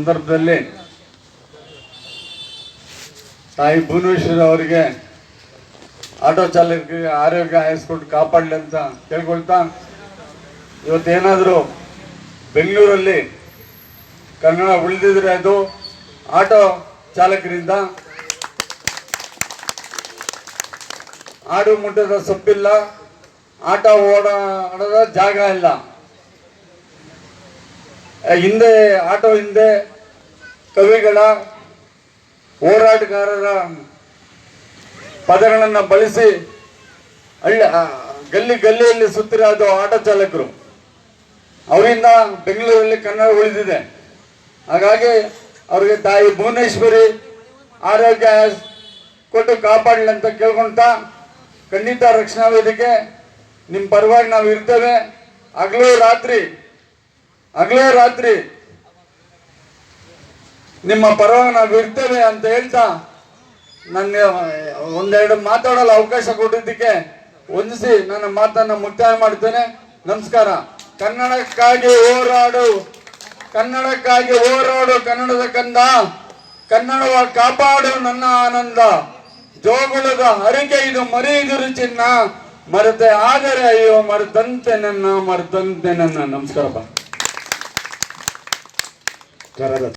ಸಂದರ್ಭದಲ್ಲಿ ತಾಯಿ ಭುವನೇಶ್ವರಿ ಅವರಿಗೆ ಆಟೋ ಚಾಲಕರಿಗೆ ಆರೋಗ್ಯ ಹಾಯಿಸ್ಕೊಂಡು ಕಾಪಾಡಲಿ ಅಂತ ಕೇಳ್ಕೊಳ್ತಾ ಇವತ್ತೇನಾದರೂ ಬೆಂಗಳೂರಲ್ಲಿ ಕನ್ನಡ ಉಳಿದಿದ್ರೆ ಅದು ಆಟೋ ಚಾಲಕರಿಂದ ಆಡು ಮುಟ್ಟದ ಸೊಪ್ಪಿಲ್ಲ, ಆಟ ಓಡಾಡದ ಜಾಗ ಇಲ್ಲ. ಹಿಂದೆ, ಆಟೋ ಹಿಂದೆ ಕವಿಗಳ ಹೋರಾಟಗಾರರ ಪದಗಳನ್ನು ಬಳಸಿ ಹಳ್ಳಿ ಗಲ್ಲಿ ಗಲ್ಲಿಯಲ್ಲಿ ಸುತ್ತಿರೋದು ಆಟೋ ಚಾಲಕರು. ಅವರಿಂದ ಬೆಂಗಳೂರಲ್ಲಿ ಕನ್ನಡ ಉಳಿದಿದೆ. ಹಾಗಾಗಿ ಅವ್ರಿಗೆ ತಾಯಿ ಭುವನೇಶ್ವರಿ ಆರೋಗ್ಯ ಕೊಟ್ಟು ಕಾಪಾಡಲಿ ಅಂತ ಕೇಳ್ಕೊಳ್ತಾ ಖಂಡಿತ ರಕ್ಷಣಾ ವೇದಿಕೆ ನಿಮ್ಮ ಪರವಾಗಿ ನಾವು ಇರ್ತೇವೆ. ಹಗಲೂ ರಾತ್ರಿ ಹಗಲೂ ರಾತ್ರಿ ನಿಮ್ಮ ಪರವಾಗ ನಾವು ಇರ್ತೇವೆ ಅಂತ ಹೇಳ್ತಾ ನನ್ನ ಒಂದೆರಡು ಮಾತಾಡಲು ಅವಕಾಶ ಕೊಟ್ಟಿದ್ದಕ್ಕೆ ಹೊಂದಿಸಿ ನನ್ನ ಮಾತನ್ನ ಮುಕ್ತಾಯ ಮಾಡ್ತೇನೆ ನಮಸ್ಕಾರ. ಕನ್ನಡಕ್ಕಾಗಿ ಹೋರಾಡು. ಕನ್ನಡಕ್ಕಾಗಿ ಹೋರಾಡು, ಕನ್ನಡದ ಕಂದ. ಕನ್ನಡವ ಕಾಪಾಡು ನನ್ನ ಆನಂದ. ಜೋಗುಳದ ಹರಿಕೆ ಇದು ಮರೆಯುವುದು ಚಿನ್ನ. ಮರೆತೆ ಆದರೆ ಅಯ್ಯೋ, ಮರೆತಂತೆ ನನ್ನ ಮರೆತಂತೆ ನನ್ನ. ನಮಸ್ಕಾರಪ್ಪ.